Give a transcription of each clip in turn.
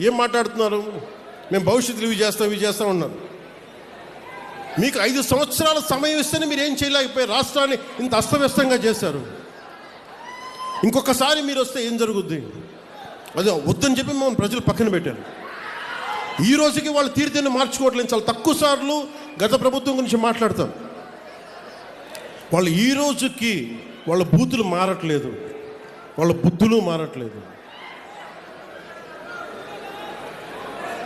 ఏం మాట్లాడుతున్నారు? మేము భవిష్యత్తులో ఇవి చేస్తాం ఇవి చేస్తాం ఉన్నారు మీకు ఐదు సంవత్సరాల సమయం ఇస్తేనే మీరు ఏం చేయలేకపోయి రాష్ట్రాన్ని ఇంత అస్తవ్యస్తంగా చేశారు. ఇంకొకసారి మీరు వస్తే ఏం జరుగుద్ది? అదే వద్దని చెప్పి మనం ప్రజలు పక్కన పెట్టారు. ఈ రోజుకి వాళ్ళు తీర్థాన్ని మార్చుకోవట్లేదు. చాలా తక్కువ సార్లు గత ప్రభుత్వం గురించి మాట్లాడతారు వాళ్ళు ఈ రోజుకి వాళ్ళ బూతులు మారట్లేదు. వాళ్ళ బుద్ధులు మారట్లేదు.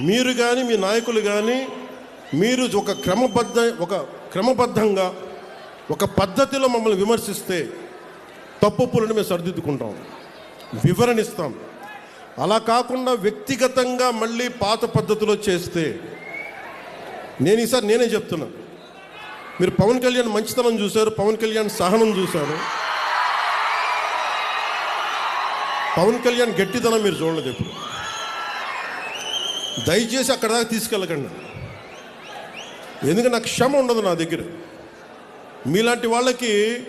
మీరు కానీ మీ నాయకులు కానీ మీరు ఒక క్రమబద్ధ ఒక క్రమబద్ధంగా ఒక పద్ధతిలో మమ్మల్ని విమర్శిస్తే తప్పు తప్పులను మేము సరిదిద్దుకుంటాం. వివరణిస్తాం. అలా కాకుండా వ్యక్తిగతంగా మళ్ళీ పాత పద్ధతిలో చేస్తే నేను ఈసారి నేనే చెప్తున్నా. మీరు పవన్ కళ్యాణ్ మంచితనం చూశారు పవన్ కళ్యాణ్ సహనం చూశారు. పవన్ కళ్యాణ్ గట్టితనం మీరు చూడలేదు ఎప్పుడు. దయచేసి అక్కడ దాకా తీసుకెళ్ళకండి. ఎందుకంటే నాకు క్షమ ఉండదు నా దగ్గర. మీలాంటి వాళ్ళకి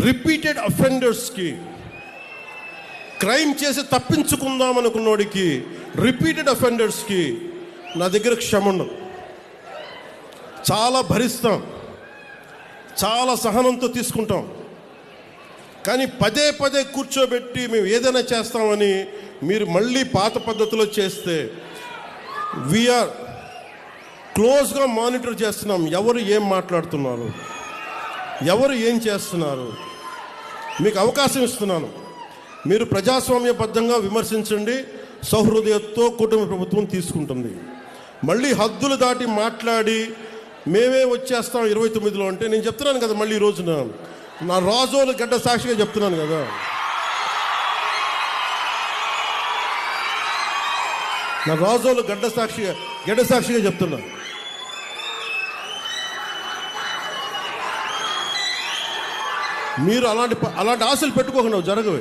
రిపీటెడ్ అఫెండర్స్కి క్రైమ్ చేసి తప్పించుకుందాం అనుకున్నోడికి రిపీటెడ్ అఫెండర్స్కి నా దగ్గర క్షమ ఉండదు. చాలా భరిస్తాం. చాలా సహనంతో తీసుకుంటాం. కానీ పదే పదే కూర్చోబెట్టి మేము ఏదైనా చేస్తామని మీరు మళ్ళీ పాత పద్ధతిలో చేస్తే వీఆర్ క్లోజ్గా మానిటర్ చేస్తున్నాం. ఎవరు ఏం మాట్లాడుతున్నారు? ఎవరు ఏం చేస్తున్నారు? మీకు అవకాశం ఇస్తున్నాను. మీరు ప్రజాస్వామ్యబద్ధంగా విమర్శించండి. సౌహృదయతో కుటుంబ ప్రభుత్వం తీసుకుంటుంది. మళ్ళీ హద్దులు దాటి మాట్లాడి మేమే వచ్చేస్తాం ఇరవై తొమ్మిదిలో అంటే నేను చెప్తున్నాను కదా మళ్ళీ ఈ రోజున. నా రాజోలు గడ్డ సాక్షిగా చెప్తున్నాను కదా. నా రాజోలు గడ్డ సాక్షిగా గడ్డ సాక్షిగా చెప్తున్నా. మీరు అలాంటి అలాంటి ఆశలు పెట్టుకోకుండా జరగవు.